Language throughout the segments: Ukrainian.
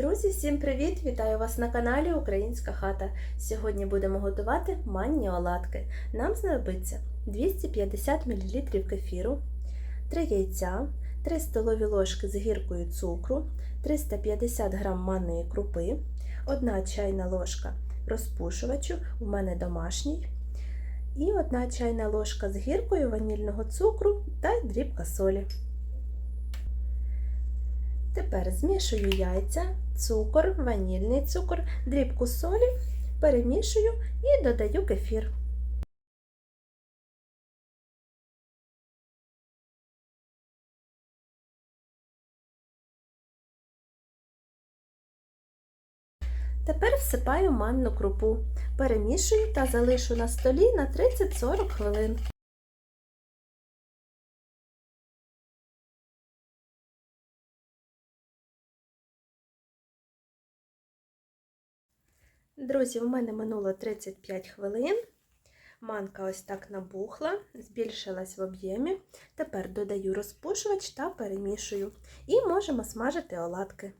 Друзі, всім привіт! Вітаю вас на каналі Українська хата. Сьогодні будемо готувати манні оладки. Нам знадобиться 250 мл кефіру, 3 яйця, 3 столові ложки з гіркою цукру, 350 г манної крупи, 1 чайна ложка розпушувачу, у мене домашній, і 1 чайна ложка з гіркою ванільного цукру та дрібка солі. Тепер змішую яйця, цукор, ванільний цукор, дрібку солі, перемішую і додаю кефір. Тепер всипаю манну крупу, перемішую та залишу на столі на 30-40 хвилин. Друзі, у мене минуло 35 хвилин. Манка ось так набухла, збільшилась в об'ємі. Тепер додаю розпушувач та перемішую. І можемо смажити оладки.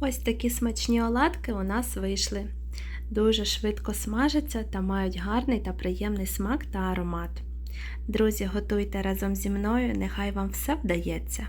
Ось такі смачні оладки у нас вийшли. Дуже швидко смажаться та мають гарний та приємний смак та аромат. Друзі, готуйте разом зі мною, нехай вам все вдається.